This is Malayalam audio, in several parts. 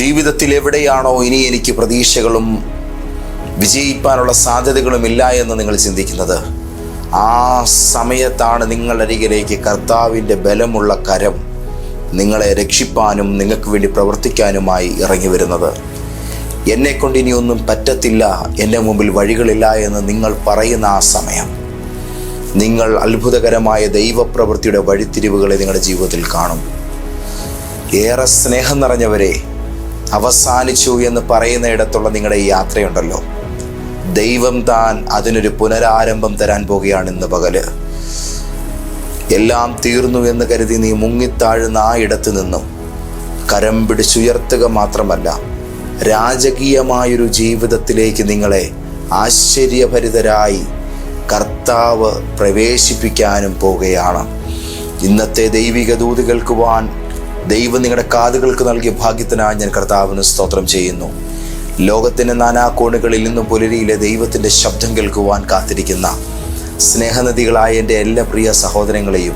ജീവിതത്തിൽ എവിടെയാണോ ഇനി എനിക്ക് പ്രതീക്ഷകളും വിജയിപ്പാനുള്ള സാധ്യതകളും ഇല്ല എന്ന് നിങ്ങൾ ചിന്തിക്കുന്നത്. ആ സമയത്താണ് നിങ്ങളരികിലേക്ക് കർത്താവിന്റെ ബലമുള്ള കരം നിങ്ങളെ രക്ഷിപ്പാനും നിങ്ങൾക്ക് വേണ്ടി പ്രവർത്തിക്കാനുമായി ഇറങ്ങി വരുന്നത്. എന്നെ കൊണ്ട് ഇനിയൊന്നും പറ്റത്തില്ല എന്റെ മുമ്പിൽ വഴികളില്ല എന്ന് നിങ്ങൾ പറയുന്ന ആ സമയം. നിങ്ങൾ അത്ഭുതകരമായ ദൈവപ്രവൃത്തിയുടെ വഴിത്തിരിവുകളെ നിങ്ങളുടെ ജീവിതത്തിൽ കാണും. ഏറെ സ്നേഹം നിറഞ്ഞവരെ അവസാനിച്ചു എന്ന് പറയുന്ന ഇടത്തുള്ള നിങ്ങളുടെ ഈ യാത്രയുണ്ടല്ലോ. ദൈവം താൻ അതിനൊരു പുനരാരംഭം തരാൻ പോകുകയാണ് ഇന്ന് പകൽ. എല്ലാം തീർന്നു എന്ന് കരുതി നീ മുങ്ങിത്താഴുന്ന ആ ഇടത്ത് നിന്നും കരം പിടിച്ചുയർത്തുക മാത്രമല്ല രാജകീയമായൊരു ജീവിതത്തിലേക്ക് നിങ്ങളെ ആശ്ചര്യഭരിതരായി കർത്താവ് പ്രവേശിപ്പിക്കാനും പോകുകയാണ് ഇന്നത്തെ ദൈവിക ദൂത് കേൾക്കുവാൻ ദൈവം നിങ്ങളുടെ കാതുകൾക്ക് നൽകിയ ഭാഗ്യത്തിനായി ഞാൻ കർത്താവിന് സ്തോത്രം ചെയ്യുന്നു. ലോകത്തിന്റെ നാനാകോണുകളിൽ നിന്നും പുലരിയിലെ ദൈവത്തിന്റെ ശബ്ദം കേൾക്കുവാൻ കാത്തിരിക്കുന്ന സ്നേഹനദികളായ എന്റെ എല്ലാ പ്രിയ സഹോദരങ്ങളെയും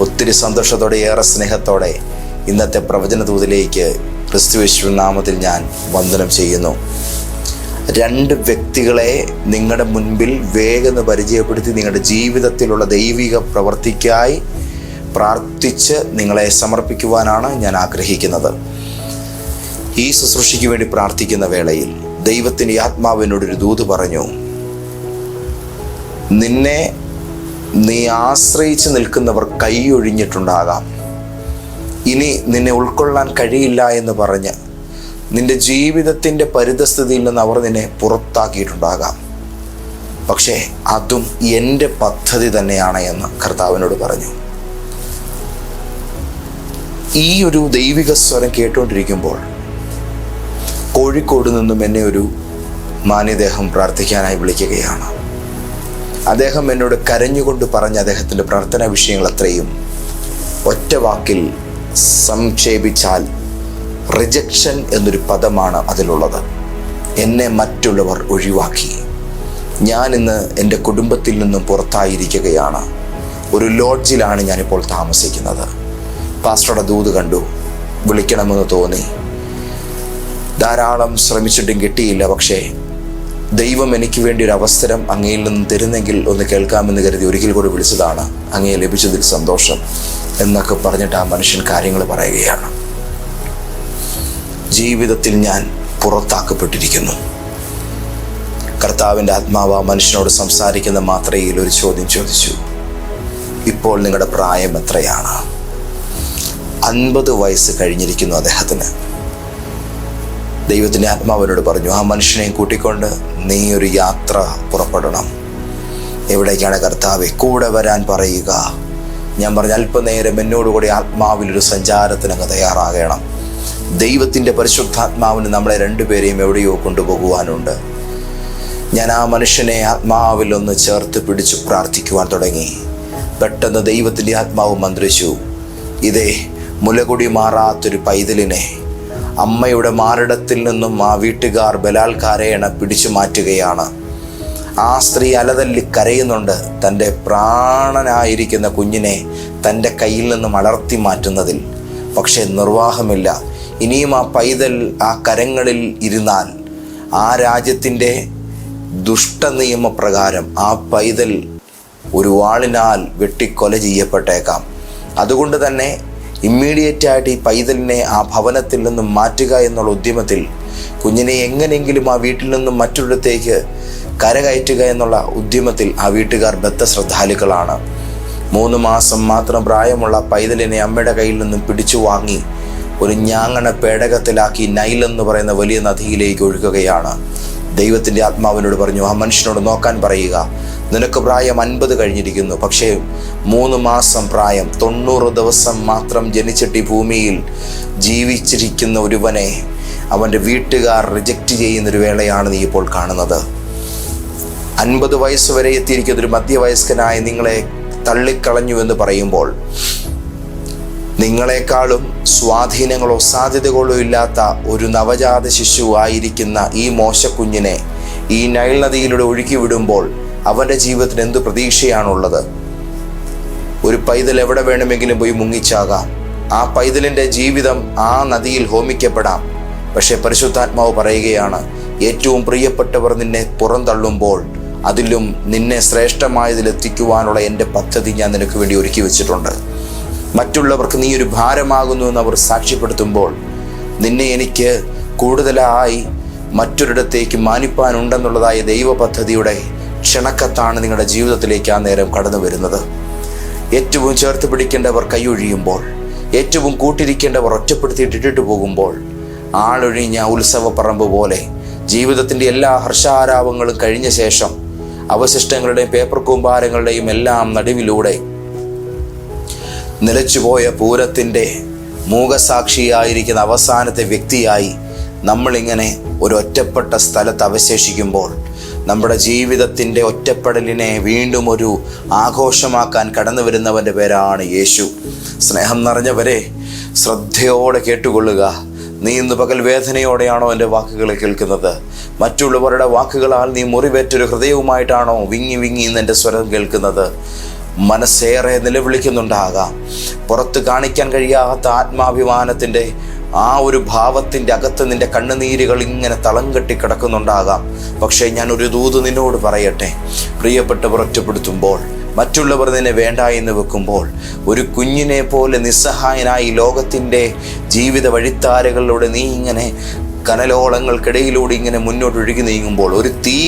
ഒത്തിരി സന്തോഷത്തോടെ ഏറെ സ്നേഹത്തോടെ ഇന്നത്തെ പ്രവചന ദൂതിലേക്ക് ക്രിസ്തുവേശ്വര നാമത്തിൽ ഞാൻ വന്ദനം ചെയ്യുന്നു. രണ്ട് വ്യക്തികളെ നിങ്ങളുടെ മുൻപിൽ വേഗം പരിചയപ്പെടുത്തി നിങ്ങളുടെ ജീവിതത്തിലുള്ള ദൈവിക പ്രവർത്തിക്കായി പ്രാർത്ഥിച്ച് നിങ്ങളെ സമർപ്പിക്കുവാനാണ് ഞാൻ ആഗ്രഹിക്കുന്നത്. ഈ ശുശ്രൂഷയ്ക്ക് വേണ്ടി പ്രാർത്ഥിക്കുന്ന വേളയിൽ ദൈവത്തിന്റെ ആത്മാവിനോടൊരു ദൂത് പറഞ്ഞു നിന്നെ നീ ആശ്രയിച്ച് നിൽക്കുന്നവർ കൈയൊഴിഞ്ഞിട്ടുണ്ടാകാം. ഇനി നിന്നെ ഉൾക്കൊള്ളാൻ കഴിയില്ല എന്ന് പറഞ്ഞ് നിന്റെ ജീവിതത്തിന്റെ പരിതസ്ഥിതിയിൽ നിന്ന് അവർ നിന്നെ പുറത്താക്കിയിട്ടുണ്ടാകാം. പക്ഷേ അതും എന്റെ പദ്ധതി തന്നെയാണ് എന്ന് കർത്താവിനോട് പറഞ്ഞു. ഈ ഒരു ദൈവിക സ്വരം കേട്ടുകൊണ്ടിരിക്കുമ്പോൾ കോഴിക്കോട് നിന്നും എന്നെ ഒരു മാന്യദേഹം പ്രാർത്ഥിക്കാനായി വിളിക്കുകയാണ്. അദ്ദേഹം എന്നോട് കരഞ്ഞുകൊണ്ട് പറഞ്ഞ അദ്ദേഹത്തിന്റെ പ്രാർത്ഥനാ വിഷയങ്ങൾ അത്രയും ഒറ്റ വാക്കിൽ സംക്ഷേപിച്ചാൽ റിജക്ഷൻ എന്നൊരു പദമാണ് അതിലുള്ളത്. എന്നെ മറ്റുള്ളവർ ഒഴിവാക്കി. ഞാൻ ഇന്ന് എന്റെ കുടുംബത്തിൽ നിന്നും പുറത്തായിരിക്കുകയാണ്. ഒരു ലോഡ്ജിലാണ് ഞാനിപ്പോൾ താമസിക്കുന്നത്. പാസ്റ്ററുടെ ദൂത് കണ്ടു. വിളിക്കണമെന്ന് തോന്നി. ധാരാളം ശ്രമിച്ചിട്ടും കിട്ടിയില്ല പക്ഷേ ദൈവം എനിക്ക് വേണ്ടി ഒരു അവസരം അങ്ങയിൽ നിന്ന് തരുന്നെങ്കിൽ ഒന്ന് കേൾക്കാമെന്ന് കരുതി ഒരിക്കൽ കൂടി വിളിച്ചതാണ്. അങ്ങയെ ലഭിച്ചതിൽ സന്തോഷം എന്നൊക്കെ പറഞ്ഞിട്ട് ആ മനുഷ്യൻ കാര്യങ്ങൾ പറയുകയാണ്. ജീവിതത്തിൽ ഞാൻ പുറത്താക്കപ്പെട്ടിരിക്കുന്നു. കർത്താവിന്റെ ആത്മാവ് ആ മനുഷ്യനോട് സംസാരിക്കുന്ന മാത്രയിൽ ഒരു ചോദ്യം ചോദിച്ചു. ഇപ്പോൾ നിങ്ങളുടെ പ്രായം എത്രയാണ്? അൻപത് വയസ്സ് കഴിഞ്ഞിരിക്കുന്നു അദ്ദേഹത്തിന്. ദൈവത്തിന്റെ ആത്മാവിനോട് പറഞ്ഞു ആ മനുഷ്യനെ കൂട്ടിക്കൊണ്ട് നീ ഒരു യാത്ര പുറപ്പെടണം. എവിടേക്കാണ് കർത്താവ്? കൂടെ വരാൻ പറയുക. ഞാൻ പറഞ്ഞ അല്പനേരം എന്നോടുകൂടി ആത്മാവിലൊരു സഞ്ചാരത്തിനങ്ങ് തയ്യാറാകണം. ദൈവത്തിന്റെ പരിശുദ്ധാത്മാവിന് നമ്മളെ രണ്ടുപേരെയും എവിടെയോ കൊണ്ടുപോകുവാനുണ്ട്. ഞാൻ ആ മനുഷ്യനെ ആത്മാവിൽ ഒന്ന് ചേർത്ത് പിടിച്ച് പ്രാർത്ഥിക്കുവാൻ തുടങ്ങി. പെട്ടെന്ന് ദൈവത്തിന്റെ ആത്മാവ് മന്ത്രിച്ചു. ഇതേ മുലകുടി മാറാത്തൊരു പൈതലിനെ അമ്മയുടെ മാറിടത്തിൽ നിന്നും ആ വീട്ടുകാർ ബലാത്കാരേണ പിടിച്ചു മാറ്റുകയാണ്. ആ സ്ത്രീ അലതല്ലി കരയുന്നുണ്ട് തന്റെ പ്രാണനായിരിക്കുന്ന കുഞ്ഞിനെ തന്റെ കയ്യിൽ നിന്നും അലർത്തി മാറ്റുന്നതിൽ. പക്ഷേ നിർവാഹമില്ല. ഇനിയും ആ പൈതൽ ആ കരങ്ങളിൽ ഇരുന്നാൽ ആ രാജ്യത്തിന്റെ ദുഷ്ടനിയമപ്രകാരം ആ പൈതൽ ഒരു വാളിനാൽ വെട്ടിക്കൊല ചെയ്യപ്പെട്ടേക്കാം. അതുകൊണ്ട് തന്നെ ഇമ്മീഡിയറ്റ് ആയിട്ട് ഈ പൈതലിനെ ആ ഭവനത്തിൽ നിന്നും മാറ്റുക എന്നുള്ള ഉദ്യമത്തിൽ കുഞ്ഞിനെ എങ്ങനെയെങ്കിലും ആ വീട്ടിൽ നിന്നും മറ്റൊരിടത്തേക്ക് കരകയറ്റുക എന്നുള്ള ഉദ്യമത്തിൽ ആ വീട്ടുകാർ ബദ്ധശ്രദ്ധാലുക്കളാണ്. മൂന്ന് മാസം മാത്രം പ്രായമുള്ള പൈതലിനെ അമ്മയുടെ കയ്യിൽ നിന്നും പിടിച്ചു വാങ്ങി ഒരു ഞാങ്ങണ പേടകത്തിലാക്കി നൈൽ എന്ന് പറയുന്ന വലിയ നദിയിലേക്ക് ഒഴുകുകയാണ്. ദൈവത്തിന്റെ ആത്മാവിനോട് പറഞ്ഞു ആ മനുഷ്യനോട് നോക്കാൻ പറയുക. നിനക്ക് പ്രായം അൻപത് കഴിഞ്ഞിരിക്കുന്നു. പക്ഷേ മൂന്ന് മാസം പ്രായം തൊണ്ണൂറ് ദിവസം മാത്രം ജനിച്ചിട്ട് ഈ ഭൂമിയിൽ ജീവിച്ചിരിക്കുന്ന ഒരുവനെ അവന്റെ വീട്ടുകാർ റിജക്റ്റ് ചെയ്യുന്നൊരു വേളയാണ് നീ ഇപ്പോൾ കാണുന്നത്. അൻപത് വയസ്സ് വരെ എത്തിയിരിക്കുന്ന ഒരു മധ്യവയസ്കനായ നിങ്ങളെ തള്ളിക്കളഞ്ഞു എന്ന് പറയുമ്പോൾ നിങ്ങളെക്കാളും സ്വാധീനങ്ങളോ സാധ്യതകളോ ഇല്ലാത്ത ഒരു നവജാത ശിശു ആയിരിക്കുന്ന ഈ മോശക്കുഞ്ഞിനെ ഈ നൈൽ നദിയിലൂടെ ഒഴുക്കി വിടുമ്പോൾ അവന്റെ ജീവിതത്തിന് എന്ത് പ്രതീക്ഷയാണുള്ളത്? ഒരു പൈതൽ എവിടെ വേണമെങ്കിലും പോയി മുങ്ങിച്ചാകാം. ആ പൈതലിന്റെ ജീവിതം ആ നദിയിൽ ഹോമിക്കപ്പെടാം. പക്ഷേ പരിശുദ്ധാത്മാവ് പറയുകയാണ് ഏറ്റവും പ്രിയപ്പെട്ടവർ നിന്നെ പുറന്തള്ളുമ്പോൾ അതിലും നിന്നെ ശ്രേഷ്ഠമായതിലെത്തിക്കുവാനുള്ള എന്റെ പദ്ധതി ഞാൻ നിനക്ക് വേണ്ടി ഒരുക്കി വെച്ചിട്ടുണ്ട്. മറ്റുള്ളവർക്ക് നീ ഒരു ഭാരമാകുന്നു എന്ന് അവർ സാക്ഷ്യപ്പെടുത്തുമ്പോൾ നിന്നെ എനിക്ക് കൂടുതലായി മറ്റൊരിടത്തേക്ക് മാനിപ്പാനുണ്ടെന്നുള്ളതായ ദൈവ പദ്ധതിയുടെ ക്ഷണക്കത്താണ് നിങ്ങളുടെ ജീവിതത്തിലേക്ക് ആ നേരം കടന്നു വരുന്നത്. ഏറ്റവും ചേർത്ത് പിടിക്കേണ്ടവർ കൈയൊഴിയുമ്പോൾ ഏറ്റവും കൂട്ടിരിക്കേണ്ടവർ ഒറ്റപ്പെടുത്തിയിട്ട് ഇട്ടിട്ട് പോകുമ്പോൾ ആളൊഴിഞ്ഞ ഉത്സവപ്പറമ്പ് പോലെ ജീവിതത്തിന്റെ എല്ലാ ഹർഷാരാവങ്ങളും കഴിഞ്ഞ ശേഷം അവശിഷ്ടങ്ങളുടെയും പേപ്പർ കൂമ്പാരങ്ങളുടെയും എല്ലാം നടുവിലൂടെ നിലച്ചുപോയ പൂരത്തിന്റെ മൂകസാക്ഷിയായിരിക്കുന്ന അവസാനത്തെ വ്യക്തിയായി നമ്മളിങ്ങനെ ഒരു ഒറ്റപ്പെട്ട സ്ഥലത്ത് അവശേഷിക്കുമ്പോൾ നമ്മുടെ ജീവിതത്തിന്റെ ഒറ്റപ്പെടലിനെ വീണ്ടും ഒരു ആഘോഷമാക്കാൻ കടന്നു വരുന്നവന്റെ പേരാണ് യേശു. സ്നേഹം നിറഞ്ഞവരെ ശ്രദ്ധയോടെ കേട്ടുകൊള്ളുക. നീ ഇന്ന് പകൽ വേദനയോടെയാണോ എന്റെ വാക്കുകൾ കേൾക്കുന്നത്? മറ്റുള്ളവരുടെ വാക്കുകളാൽ നീ മുറിവേറ്റൊരു ഹൃദയവുമായിട്ടാണോ വിങ്ങി വിങ്ങി ഇന്ന് എന്റെ സ്വരം കേൾക്കുന്നത്? മനസ്സേറെ നിലവിളിക്കുന്നുണ്ടാകാം. പുറത്ത് കാണിക്കാൻ കഴിയാത്ത ആത്മാഭിമാനത്തിന്റെ ആ ഒരു ഭാവത്തിന്റെ അകത്ത് നിന്റെ കണ്ണുനീരുകൾ ഇങ്ങനെ തളം കെട്ടി കിടക്കുന്നുണ്ടാകാം. പക്ഷേ ഞാൻ ഒരു ദൂത് നിന്നോട് പറയട്ടെ. പ്രിയപ്പെട്ടവർ ഒറ്റപ്പെടുത്തുമ്പോൾ മറ്റുള്ളവർ നിന്നെ വേണ്ട എന്ന് വെക്കുമ്പോൾ ഒരു കുഞ്ഞിനെ പോലെ നിസ്സഹായനായി ലോകത്തിന്റെ ജീവിത വഴിത്താരകളിലൂടെ നീ ഇങ്ങനെ കനലോളങ്ങൾക്കിടയിലൂടെ ഇങ്ങനെ മുന്നോട്ട് ഒഴുകി നീങ്ങുമ്പോൾ ഒരു തീ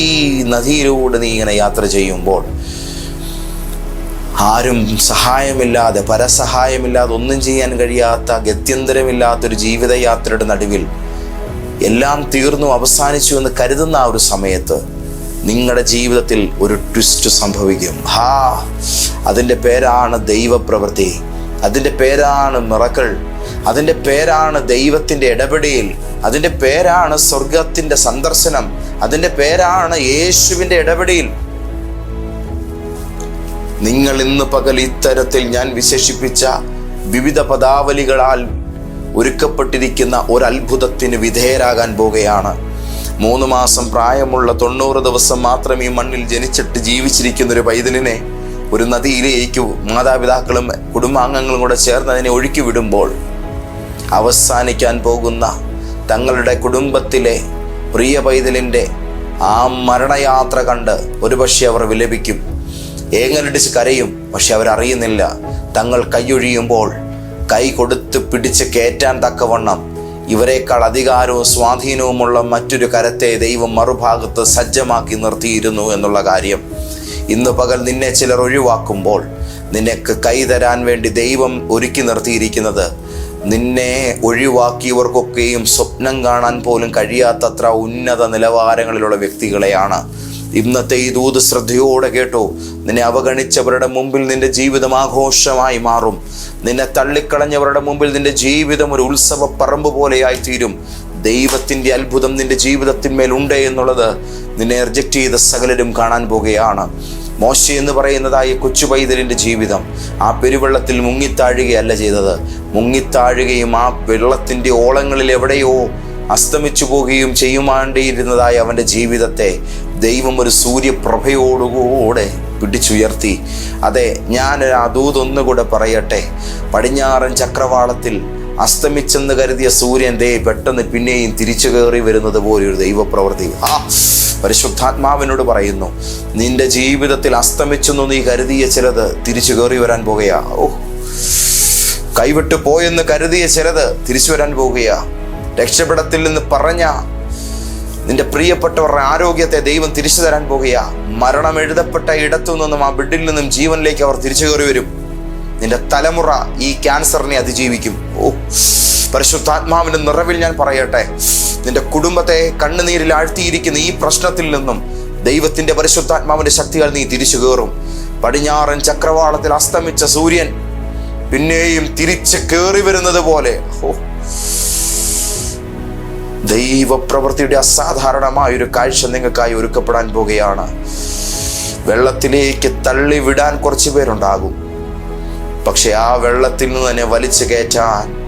നദിയിലൂടെ നീ ഇങ്ങനെ യാത്ര ചെയ്യുമ്പോൾ ആരും സഹായമില്ലാതെ പരസഹായമില്ലാതെ ഒന്നും ചെയ്യാൻ കഴിയാത്ത ഗത്യന്തരമില്ലാത്തൊരു ജീവിതയാത്രയുടെ നടുവിൽ എല്ലാം തീർന്നു അവസാനിച്ചു എന്ന് കരുതുന്ന ആ ഒരു സമയത്ത് നിങ്ങളുടെ ജീവിതത്തിൽ ഒരു ട്വിസ്റ്റ് സംഭവിക്കും. ഹാ അതിന്റെ പേരാണ് ദൈവപ്രവൃത്തി. അതിന്റെ പേരാണ് മിറക്കൾ. അതിന്റെ പേരാണ് ദൈവത്തിന്റെ ഇടപെടൽ. അതിന്റെ പേരാണ് സ്വർഗത്തിന്റെ സന്ദർശനം. അതിന്റെ പേരാണ് യേശുവിന്റെ ഇടപെടൽ. നിങ്ങൾ ഇന്ന് പകൽ ഇത്തരത്തിൽ ഞാൻ വിശേഷിപ്പിച്ച വിവിധ പദാവലികളാൽ ഒരുക്കപ്പെട്ടിരിക്കുന്ന ഒരത്ഭുതത്തിന് വിധേയരാകാൻ പോകുകയാണ് മൂന്ന് മാസം പ്രായമുള്ള തൊണ്ണൂറ് ദിവസം മാത്രം ഈ മണ്ണിൽ ജനിച്ചിട്ട് ജീവിച്ചിരിക്കുന്ന ഒരു പൈതലിനെ ഒരു നദിയിലേക്ക് മാതാപിതാക്കളും കുടുംബാംഗങ്ങളും കൂടെ ചേർന്ന് അതിനെ ഒഴുക്കി വിടുമ്പോൾ അവസാനിക്കാൻ പോകുന്ന തങ്ങളുടെ കുടുംബത്തിലെ പ്രിയ പൈതലിന്റെ ആ മരണയാത്ര കണ്ട് ഒരുപക്ഷെ അവർ വിലപിക്കും. ഏങ്ങലടിച്ച് കരയും പക്ഷെ അവരറിയുന്നില്ല. തങ്ങൾ കൈയൊഴിയുമ്പോൾ കൈ കൊടുത്ത് പിടിച്ച് കയറ്റാൻ തക്കവണ്ണം. ഇവരെക്കാൾ അധികാരവും സ്വാധീനവുമുള്ള മറ്റൊരു കരത്തെ ദൈവം മറുഭാഗത്ത് സജ്ജമാക്കി നിർത്തിയിരുന്നു എന്നുള്ള കാര്യം. ഇന്ന് പകൽ നിന്നെ ചിലർ ഒഴിവാക്കുമ്പോൾ നിനക്ക് കൈ തരാൻ വേണ്ടി ദൈവം ഒരുക്കി നിർത്തിയിരിക്കുന്നത്. നിന്നെ ഒഴിവാക്കിയവർക്കൊക്കെയും സ്വപ്നം കാണാൻ പോലും കഴിയാത്തത്ര ഉന്നത നിലവാരങ്ങളിലുള്ള വ്യക്തികളെയാണ്. ഇന്നത്തെ ഈ ദൂത് ശ്രദ്ധയോടെ കേട്ടോ. നിന്നെ അവഗണിച്ചവരുടെ മുമ്പിൽ നിന്റെ ജീവിതം ആഘോഷമായി മാറും. നിന്നെ തള്ളിക്കളഞ്ഞവരുടെ മുമ്പിൽ നിന്റെ ജീവിതം ഒരു ഉത്സവ പറമ്പ് പോലെയായി തീരും ദൈവത്തിന്റെ അത്ഭുതം നിന്റെ ജീവിതത്തിന്മേൽ ഉണ്ട് എന്നുള്ളത് നിന്നെ റിജക്റ്റ് ചെയ്ത സകലരും കാണാൻ പോകുകയാണ്. മോശ എന്ന് പറയുന്നതായ കൊച്ചു പൈതലിന്റെ ജീവിതം ആ പെരുവെള്ളത്തിൽ മുങ്ങിത്താഴുകയല്ല ചെയ്തത്. മുങ്ങിത്താഴുകയും ആ വെള്ളത്തിന്റെ ഓളങ്ങളിൽ എവിടെയോ അസ്തമിച്ചു പോവുകയും ചെയ്യുമാണ്ടിയിരുന്നതായ അവന്റെ ജീവിതത്തെ ദൈവം ഒരു സൂര്യപ്രഭയോടുകൂടെ പിടിച്ചുയർത്തി. അതെ ഞാൻ അതൂതൊന്നുകൂടെ പറയട്ടെ. പടിഞ്ഞാറൻ ചക്രവാളത്തിൽ അസ്തമിച്ചെന്ന് കരുതിയ സൂര്യൻ ദേ പെട്ടെന്ന് പിന്നെയും തിരിച്ചു കയറി വരുന്നത് പോലെ ദൈവപ്രവൃത്തി. ആ പരിശുദ്ധാത്മാവിനോട് പറയുന്നു നിന്റെ ജീവിതത്തിൽ അസ്തമിച്ചെന്ന് നീ കരുതിയ ചിലത് തിരിച്ചു കയറി വരാൻ പോകുകയാ. ഓ കൈവിട്ടു പോയെന്ന് കരുതിയ ചിലത് തിരിച്ചു വരാൻ പോകുകയാ. രക്ഷപ്പെടത്തിൽ നിന്ന് പറഞ്ഞ നിന്റെ പ്രിയപ്പെട്ടവരുടെ ആരോഗ്യത്തെ ദൈവം തിരിച്ചു തരാൻ പോകുകയാ മരണം എഴുതപ്പെട്ട ഇടത്തു നിന്നും ആ ബെഡിൽ നിന്നും ജീവനിലേക്ക് അവർ തിരിച്ചു കയറി വരും. നിന്റെ തലമുറ ഈ ക്യാൻസറിനെ അതിജീവിക്കും. ഓ പരിശുദ്ധാത്മാവിന്റെ നിറവിൽ ഞാൻ പറയട്ടെ. നിന്റെ കുടുംബത്തെ കണ്ണുനീരിൽ ആഴ്ത്തിയിരിക്കുന്ന ഈ പ്രശ്നത്തിൽ നിന്നും ദൈവത്തിന്റെ പരിശുദ്ധാത്മാവിന്റെ ശക്തികൾ നീ തിരിച്ചു കയറും. പടിഞ്ഞാറൻ ചക്രവാളത്തിൽ അസ്തമിച്ച സൂര്യൻ പിന്നെയും തിരിച്ച് കയറി വരുന്നത് പോലെ. ഓ ദൈവപ്രവൃത്തിയുടെ അസാധാരണമായ ഒരു കാഴ്ച നിങ്ങൾക്കായി ഒരുക്കപ്പെടാൻ പോകുകയാണ്. വെള്ളത്തിലേക്ക് തള്ളി വിടാൻ കുറച്ച് പേരുണ്ടാകും. പക്ഷെ ആ വെള്ളത്തിൽ നിന്ന് തന്നെ വലിച്ചു കയറ്റാൻ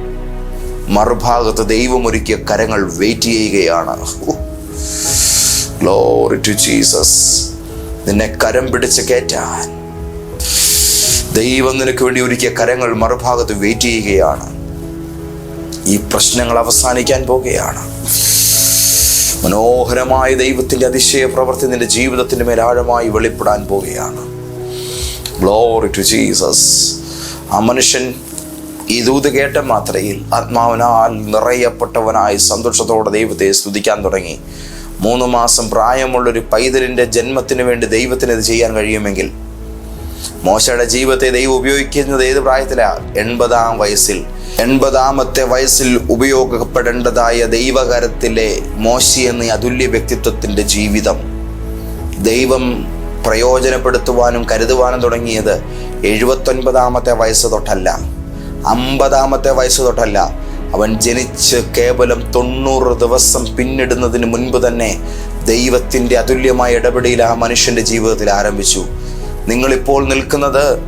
മറുഭാഗത്ത് ദൈവം ഒരുക്കിയ കരങ്ങൾ വെയിറ്റ് ചെയ്യുകയാണ്. ജീസസ് നിന്നെ കരം പിടിച്ച് കയറ്റാൻ. ദൈവം നിനക്ക് വേണ്ടി ഒരുക്കിയ കരങ്ങൾ മറുഭാഗത്ത് വെയിറ്റ് ചെയ്യുകയാണ്. ഈ പ്രശ്നങ്ങൾ അവസാനിക്കാൻ പോകുകയാണ്. മനോഹരമായ ദൈവത്തിന്റെ അതിശയ പ്രവൃത്തി നിന്റെ ജീവിതത്തിന്റെ മേൽ ആഴമായി വെളിപ്പെടാൻ പോവുകയാണ്. ഗ്ലോറി ടു ജീസസ് ആ മനുഷ്യൻ ഈ ദൂത് കേട്ട മാത്രയിൽ ആത്മാവിനാൽ നിറയപ്പെട്ടവനായി സന്തോഷത്തോടെ ദൈവത്തെ സ്തുതിക്കാൻ തുടങ്ങി. മൂന്ന് മാസം പ്രായമുള്ളൊരു പൈതലിന്റെ ജന്മത്തിന് വേണ്ടി ദൈവത്തിന് ഇത് ചെയ്യാൻ കഴിയുമെങ്കിൽ മോശയുടെ ജീവിതത്തെ ദൈവം ഉപയോഗിക്കുന്നത് ഏത് പ്രായത്തിലാണ് എൺപതാം വയസ്സിൽ. എൺപതാമത്തെ വയസ്സിൽ ഉപയോഗപ്പെടേണ്ടതായ ദൈവകരത്തിലെ മോശി എന്ന അതുല്യ വ്യക്തിത്വത്തിന്റെ ജീവിതം. ദൈവം പ്രയോജനപ്പെടുത്തുവാനും കരുതുവാനും തുടങ്ങിയത് എഴുപത്തൊൻപതാമത്തെ വയസ്സ് തൊട്ടല്ല. അമ്പതാമത്തെ വയസ്സ് തൊട്ടല്ല. അവൻ ജനിച്ച് കേവലം തൊണ്ണൂറ് ദിവസം പിന്നിടുന്നതിന് മുൻപ് തന്നെ ദൈവത്തിന്റെ അതുല്യമായ ഇടപെടൽ ആ മനുഷ്യന്റെ ജീവിതത്തിൽ ആരംഭിച്ചു. നിങ്ങളിപ്പോൾ നിൽക്കുന്നത്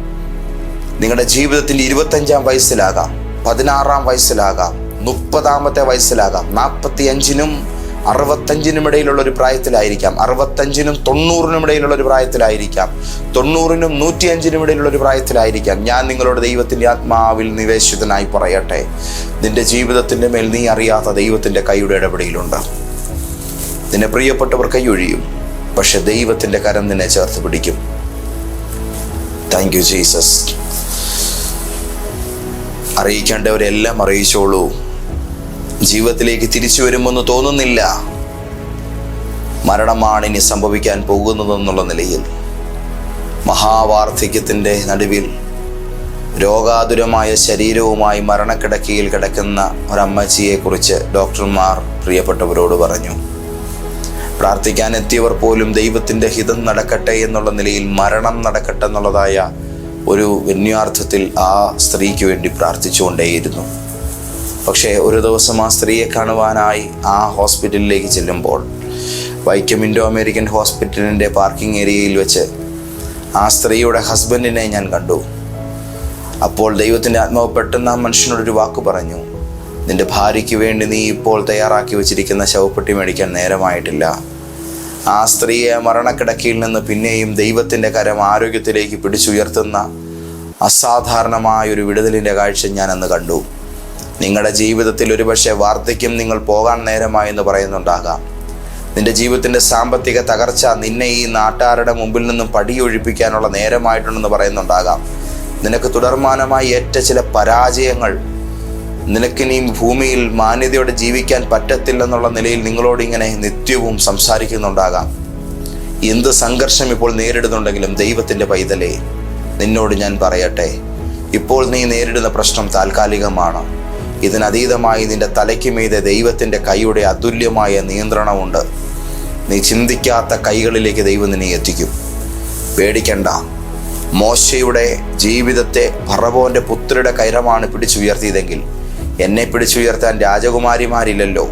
നിങ്ങളുടെ ജീവിതത്തിൽ ഇരുപത്തഞ്ചാം വയസ്സിലാകാം പതിനാറാം വയസ്സിലാകാം മുപ്പതാമത്തെ വയസ്സിലാകാം നാൽപ്പത്തി അഞ്ചിനും അറുപത്തഞ്ചിനും ഇടയിലുള്ള ഒരു പ്രായത്തിലായിരിക്കാം അറുപത്തഞ്ചിനും തൊണ്ണൂറിനും ഇടയിലുള്ള ഒരു പ്രായത്തിലായിരിക്കാം തൊണ്ണൂറിനും നൂറ്റിയഞ്ചിനും ഇടയിലുള്ള ഒരു പ്രായത്തിലായിരിക്കാം. ഞാൻ നിങ്ങളുടെ ദൈവത്തിന്റെ ആത്മാവിൽ നിവേശിതനായി പറയട്ടെ. നിന്റെ ജീവിതത്തിന്റെ മേൽ നീ അറിയാത്ത ദൈവത്തിന്റെ കൈയുടെ ഇടപെടലുണ്ട്. നിന്നെ പ്രിയപ്പെട്ടവർ കൈയൊഴിയും പക്ഷെ ദൈവത്തിന്റെ കരം നിന്നെ ചേർത്ത് പിടിക്കും. താങ്ക് യു ജീസസ് അറിയിക്കേണ്ടവരെല്ലാം അറിയിച്ചോളൂ. ജീവിതത്തിലേക്ക് തിരിച്ചു വരുമെന്ന് തോന്നുന്നില്ല. മരണമാണ് ഇനി സംഭവിക്കാൻ പോകുന്നതെന്നുള്ള നിലയിൽ. മഹാവാർദ്ധക്യത്തിന്റെ നടുവിൽ രോഗാതുരമായ ശരീരവുമായി മരണക്കിടക്കയിൽ കിടക്കുന്ന ഒരമ്മച്ചിയെക്കുറിച്ച് ഡോക്ടർമാർ പ്രിയപ്പെട്ടവരോട് പറഞ്ഞു. പ്രാർത്ഥിക്കാൻ എത്തിയവർ പോലും ദൈവത്തിന്റെ ഹിതം നടക്കട്ടെ എന്നുള്ള നിലയിൽ മരണം നടക്കട്ടെ എന്നുള്ളതായ ഒരു വന്യാർത്ഥത്തിൽ ആ സ്ത്രീക്ക് വേണ്ടി പ്രാർത്ഥിച്ചുകൊണ്ടേയിരുന്നു. പക്ഷേ ഒരു ദിവസം ആ സ്ത്രീയെ കാണുവാനായി ആ ഹോസ്പിറ്റലിലേക്ക് ചെല്ലുമ്പോൾ വൈക്കം ഇൻഡോ അമേരിക്കൻ ഹോസ്പിറ്റലിന്റെ പാർക്കിംഗ് ഏരിയയിൽ വെച്ച് ആ സ്ത്രീയുടെ ഹസ്ബൻഡിനെ ഞാൻ കണ്ടു. അപ്പോൾ ദൈവത്തിന്റെ ആത്മാവ് പെട്ടെന്ന് ആ മനുഷ്യനോടൊരു വാക്ക് പറഞ്ഞു. നിന്റെ ഭാര്യയ്ക്ക് വേണ്ടി നീ ഇപ്പോൾ തയ്യാറാക്കി വെച്ചിരിക്കുന്ന ശവപ്പെട്ടി മേടിക്കാൻ നേരമായിട്ടില്ല. ആ സ്ത്രീയെ മരണക്കിടക്കയിൽ നിന്ന് പിന്നെയും ദൈവത്തിന്റെ കരം ആരോഗ്യത്തിലേക്ക് പിടിച്ചുയർത്തുന്ന അസാധാരണമായ ഒരു വിടുതലിന്റെ കാഴ്ച ഞാൻ അന്ന് കണ്ടു. നിങ്ങളുടെ ജീവിതത്തിൽ ഒരുപക്ഷെ വാർദ്ധക്യം നിങ്ങൾ പോകാൻ നേരമായി എന്ന് പറയുന്നുണ്ടാകാം. നിന്റെ ജീവിതത്തിന്റെ സാമ്പത്തിക തകർച്ച നിന്നെ ഈ നാട്ടാരുടെ മുമ്പിൽ നിന്നും പടിയൊഴിപ്പിക്കാനുള്ള നേരമായിട്ടുണ്ടെന്ന് പറയുന്നുണ്ടാകാം. നിനക്ക് തുടർമാനമായി ഏറ്റ ചില പരാജയങ്ങൾ നിനക്കിനി ഭൂമിയിൽ മാന്യതയോടെ ജീവിക്കാൻ പറ്റത്തില്ലെന്നുള്ള നിലയിൽ നിങ്ങളോട് ഇങ്ങനെ നിത്യവും സംസാരിക്കുന്നുണ്ടാകാം. എന്ത് സംഘർഷം ഇപ്പോൾ നേരിടുന്നുണ്ടെങ്കിലും ദൈവത്തിന്റെ പൈതലേ നിന്നോട് ഞാൻ പറയട്ടെ. ഇപ്പോൾ നീ നേരിടുന്ന പ്രശ്നം താൽക്കാലികമാണ്. ഇതിനതീതമായി നിന്റെ തലയ്ക്ക് മീതെ ദൈവത്തിന്റെ കൈയുടെ അതുല്യമായ നിയന്ത്രണമുണ്ട്. നീ ചിന്തിക്കാത്ത കൈകളിലേക്ക് ദൈവം നിന്നെ എത്തിക്കും. പേടിക്കണ്ട. മോശയുടെ ജീവിതത്തെ ഭറവോന്റെ പുത്രിയുടെ കൈരമാണ് പിടിച്ചുയർത്തിയതെങ്കിൽ എന്നെ പിടിച്ചുയർത്താൻ രാജകുമാരിമാരില്ലല്ലോ.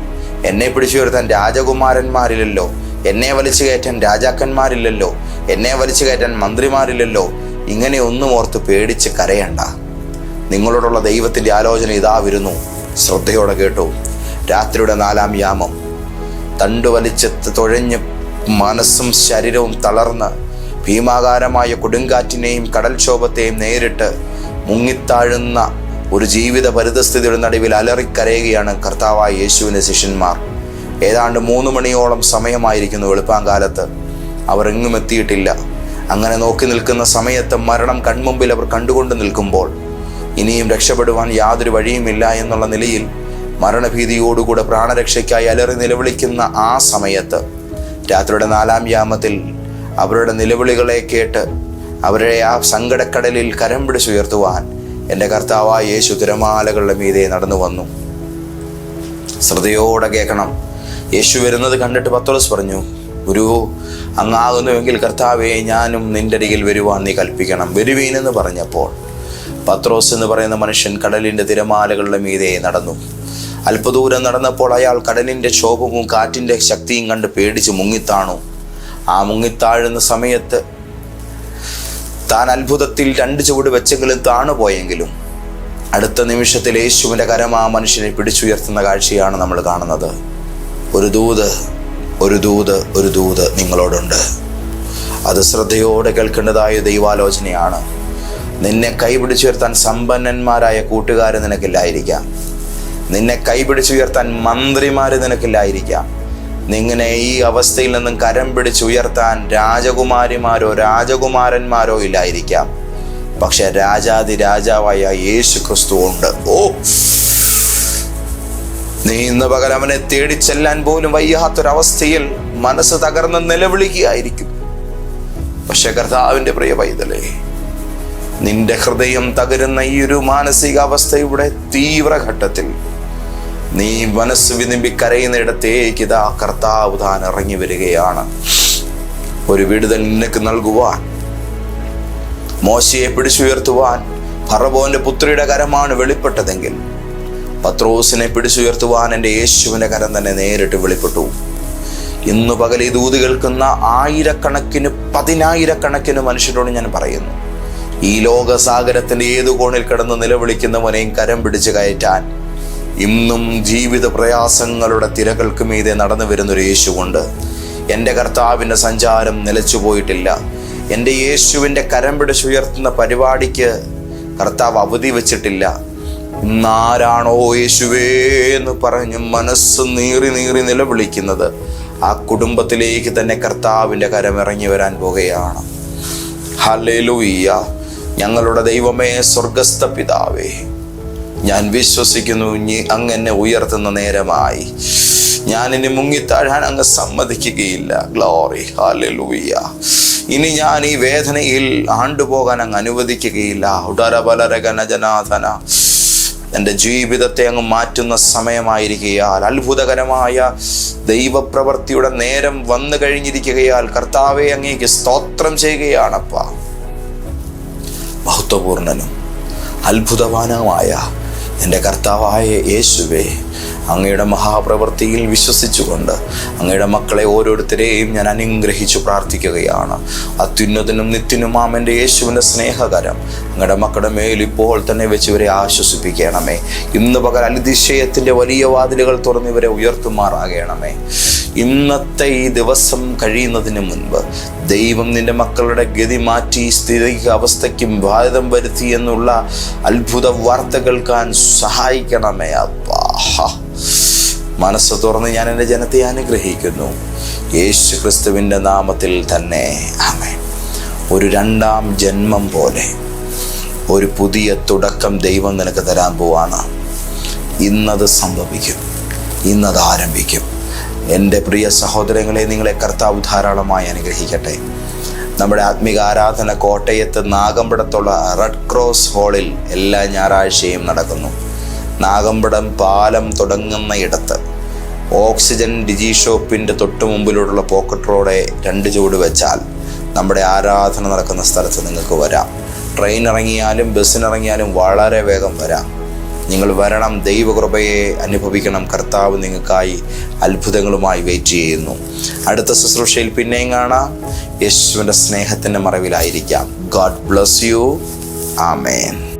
എന്നെ പിടിച്ചുയർത്താൻ രാജകുമാരന്മാരില്ലല്ലോ. എന്നെ വലിച്ചു കയറ്റാൻ രാജാക്കന്മാരില്ലല്ലോ. എന്നെ വലിച്ചു കയറ്റാൻ മന്ത്രിമാരില്ലല്ലോ. ഇങ്ങനെ ഒന്നും ഓർത്ത് പേടിച്ച് കരയണ്ട. നിങ്ങളോടുള്ള ദൈവത്തിന്റെ ആലോചന ഇതാ വരുന്നു. ശ്രദ്ധയോടെ കേട്ടു. രാത്രിയുടെ നാലാം യാമം. തണ്ടു വലിച്ച് തുഴഞ്ഞ് മനസ്സും ശരീരവും തളർന്ന് ഭീമാകാരമായ കൊടുങ്കാറ്റിനെയും കടൽക്ഷോഭത്തെയും നേരിട്ട് മുങ്ങിത്താഴുന്ന ഒരു ജീവിത പരിതസ്ഥിതിയുടെ നടുവിൽ അലറിക്കരയുകയാണ് കർത്താവായ യേശുവിന്റെ ശിഷ്യന്മാർ. ഏതാണ്ട് മൂന്ന് മണിയോളം സമയമായിരിക്കുന്നു വെളുപ്പാങ്കാലത്ത്. അവർ എങ്ങും എത്തിയിട്ടില്ല. അങ്ങനെ നോക്കി നിൽക്കുന്ന സമയത്ത് മരണം കൺമുമ്പിൽ അവർ കണ്ടുകൊണ്ട് നിൽക്കുമ്പോൾ ഇനിയും രക്ഷപ്പെടുവാൻ യാതൊരു വഴിയുമില്ല എന്നുള്ള നിലയിൽ മരണഭീതിയോടുകൂടെ പ്രാണരക്ഷയ്ക്കായി അലറി നിലവിളിക്കുന്ന ആ സമയത്ത് രാത്രിയുടെ നാലാം യാമത്തിൽ അവരുടെ നിലവിളികളെ കേട്ട് അവരെ ആ സങ്കടക്കടലിൽ കരം പിടിച്ചുയർത്തുവാൻ എന്റെ കർത്താവായ യേശു തിരമാലകളുടെ മീതെ നടന്നു വന്നു. ശ്രദ്ധയോടെ കേൾക്കണം. യേശു വരുന്നത് കണ്ടിട്ട് പത്രോസ് പറഞ്ഞു ഗുരു അങ്ങാകുന്നുവെങ്കിൽ കർത്താവെ ഞാനും നിന്റെ അരികിൽ വരുവാൻ നീ കൽപ്പിക്കണം. വരുവീനെന്ന് പറഞ്ഞപ്പോൾ പത്രോസ് എന്ന് പറയുന്ന മനുഷ്യൻ കടലിന്റെ തിരമാലകളുടെ മീതെ നടന്നു. അല്പദൂരം നടന്നപ്പോൾ അയാൾ കടലിന്റെ ക്ഷോഭവും കാറ്റിന്റെ ശക്തിയും കണ്ട് പേടിച്ച് മുങ്ങിത്താണു. ആ മുങ്ങിത്താഴുന്ന സമയത്ത് താൻ അത്ഭുതത്തിൽ രണ്ട് ചുവട് വെച്ചെങ്കിലും താണുപോയെങ്കിലും അടുത്ത നിമിഷത്തിൽ യേശുവിന്റെ കരം ആ മനുഷ്യനെ പിടിച്ചുയർത്തുന്ന കാഴ്ചയാണ് നമ്മൾ കാണുന്നത്. ഒരു ദൂത് ഒരു ദൂത് ഒരു ദൂത് നിങ്ങളോടുണ്ട്. അത് ശ്രദ്ധയോടെ കേൾക്കേണ്ടതായ ദൈവാലോചനയാണ്. നിന്നെ കൈപിടിച്ചുയർത്താൻ സമ്പന്നന്മാരായ കൂട്ടുകാർ നിനക്കില്ലായിരിക്കാം. നിന്നെ കൈപിടിച്ചുയർത്താൻ മന്ത്രിമാർ നിനക്കില്ലായിരിക്കാം. നിങ്ങനെ ഈ അവസ്ഥയിൽ നിന്നും കരം പിടിച്ചുയർത്താൻ രാജകുമാരിമാരോ രാജകുമാരന്മാരോ ഇല്ലായിരിക്കാം. പക്ഷെ രാജാതി രാജാവായ യേശു ക്രിസ്തു ഉണ്ട്. ഓ! നീ ഇന്ന് പകൽ അവനെ തേടി ചെല്ലാൻ പോലും വയ്യാത്തൊരവസ്ഥയിൽ മനസ്സ് തകർന്ന് നിലവിളിക്കുകയായിരിക്കും. പക്ഷെ കർത്താവിന്റെ പ്രിയ പൈതലേ നിന്റെ ഹൃദയം തകരുന്ന ഈ ഒരു മാനസികാവസ്ഥയുടെ തീവ്രഘട്ടത്തിൽ നീ മനസ്സ് വിതുമ്പി കരയുന്നിടത്തേക്ക് ഇതാ കർത്താവ് താൻ ഇറങ്ങി വരികയാണ്. ഒരു വിടുതൽ നിനക്ക് നൽകുവാൻ മോശയെ പിടിച്ചുയർത്തുവാൻ ഫറബോന്റെ പുത്രിയുടെ കരമാണ് വെളിപ്പെട്ടതെങ്കിൽ പത്രോസിനെ പിടിച്ചുയർത്തുവാൻ എന്റെ യേശുവിന്റെ കരം തന്നെ നേരിട്ട് വെളിപ്പെട്ടു. ഇന്ന് പകൽ ഈ ദൂത് കേൾക്കുന്ന ആയിരക്കണക്കിന് പതിനായിരക്കണക്കിന് മനുഷ്യരോട് ഞാൻ പറയുന്നു ഈ ലോകസാഗരത്തിന്റെ ഏതു കോണിൽ കിടന്ന് നിലവിളിക്കുന്നവനെയും കരം പിടിച്ച് കയറ്റാൻ ഇന്നും ജീവിത പ്രയാസങ്ങളുടെ തിരകൾക്ക് മീതെ നടന്നു വരുന്നൊരു യേശുവുണ്ട്. എന്റെ കർത്താവിന്റെ സഞ്ചാരം നിലച്ചു പോയിട്ടില്ല. എന്റെ യേശുവിന്റെ കരം പിടിച്ചുയർത്തുന്ന പരിപാടിക്ക് കർത്താവ് അവധി വെച്ചിട്ടില്ല. ഇന്നാരാണോ യേശുവേ എന്ന് പറഞ്ഞ് മനസ്സ് നീറി നീറി നിലവിളിക്കുന്നത്. ആ കുടുംബത്തിലേക്ക് തന്നെ കർത്താവിന്റെ കരം ഇറങ്ങി വരാൻ പോകുകയാണ്. ഹലേ ലുയ്യ ഞങ്ങളുടെ ദൈവമേ സ്വർഗസ്ഥ പിതാവേ. ഞാൻ വിശ്വസിക്കുന്നു ഇനി അങ്ങ് എന്നെ ഉയർത്തുന്ന നേരമായി. ഞാൻ ഇനി മുങ്ങിത്താഴാൻ അങ്ങ് സമ്മതിക്കുകയില്ല. ഗ്ലോറി ഹാലൂയ്യ ഇനി ഞാൻ ഈ വേദനയിൽ ആണ്ടുപോകാൻ അങ്ങ് അനുവദിക്കുകയില്ല. ഉടരബലരകനജനാഥന എന്റെ ജീവിതത്തെ അങ്ങ് മാറ്റുന്ന സമയമായിരിക്കുകയാൽ അത്ഭുതകരമായ ദൈവപ്രവൃത്തിയുടെ നേരം വന്നു കഴിഞ്ഞിരിക്കുകയാൽ കർത്താവെ അങ്ങേക്ക് സ്തോത്രം ചെയ്യുകയാണപ്പ. മഹത്വപൂർണനും അത്ഭുതവാനുമായ എന്റെ കർത്താവായ യേശുവേ അങ്ങയുടെ മഹാപ്രവൃത്തിയിൽ വിശ്വസിച്ചുകൊണ്ട് അങ്ങയുടെ മക്കളെ ഓരോരുത്തരെയും ഞാൻ അനുഗ്രഹിച്ചു പ്രാർത്ഥിക്കുകയാണ്. അത്യുന്നതനും നിത്യനുമാം എന്റെ യേശുവിന്റെ സ്നേഹകരം അങ്ങയുടെ മക്കളുടെ മേൽ ഇപ്പോൾ തന്നെ വെച്ച് ഇവരെ ആശ്വസിപ്പിക്കണമേ. ഇന്ന് പകൽ അതിശയത്തിന്റെ വലിയ വാതിലുകൾ തുറന്ന് ഇവരെ ഉയർത്തുമാറാകണമേ. ഇന്നത്തെ ഈ ദിവസം കഴിയുന്നതിന് മുൻപ് ദൈവം നിന്റെ മക്കളുടെ ഗതി മാറ്റി സ്ഥിതിക അവസ്ഥയ്ക്കും ഭാരതം വരുത്തി എന്നുള്ള അത്ഭുത വാർത്ത കേൾക്കാൻ സഹായിക്കണമേ അപ്പാ. മനസ്സ് തുറന്ന് ഞാൻ എന്റെ ജനത്തെ അനുഗ്രഹിക്കുന്നു. യേശു ക്രിസ്തുവിന്റെ നാമത്തിൽ തന്നെ. ആമേ ഒരു രണ്ടാം ജന്മം പോലെ ഒരു പുതിയ തുടക്കം ദൈവം നിനക്ക് തരാൻ പോവാണ്. ഇന്നത് സംഭവിക്കും. ഇന്നത് ആരംഭിക്കും. എന്റെ പ്രിയ സഹോദരങ്ങളെ നിങ്ങളെ കർത്താവ് ധാരാളമായി അനുഗ്രഹിക്കട്ടെ. നമ്മുടെ ആത്മിക ആരാധന കോട്ടയത്ത് നാഗമ്പടത്തുള്ള റെഡ് ക്രോസ് ഹാളിൽ എല്ലാ ഞായറാഴ്ചയും നടക്കുന്നു. നാഗമ്പടം പാലം തുടങ്ങുന്ന ഇടത്ത് ഓക്സിജൻ ഡിജി ഷോപ്പിന്റെ തൊട്ട് മുമ്പിലൂടെയുള്ള പോക്കറ്റ് റോഡെ രണ്ട് ചൂട് വെച്ചാൽ നമ്മുടെ ആരാധന നടക്കുന്ന സ്ഥലത്ത് നിങ്ങൾക്ക് വരാം. ട്രെയിൻ ഇറങ്ങിയാലും ബസ്സിനിറങ്ങിയാലും വളരെ വേഗം വരാം. നിങ്ങൾ വരണം. ദൈവകൃപയെ അനുഭവിക്കണം. കർത്താവ് നിങ്ങൾക്കായി അത്ഭുതങ്ങളുമായി വെയിറ്റ് ചെയ്യുന്നു. അടുത്ത ശുശ്രൂഷയിൽ പിന്നെയും കാണാം. യേശുവിന്റെ സ്നേഹത്തിന്റെ മറവിലായിരിക്കാം. God bless you amen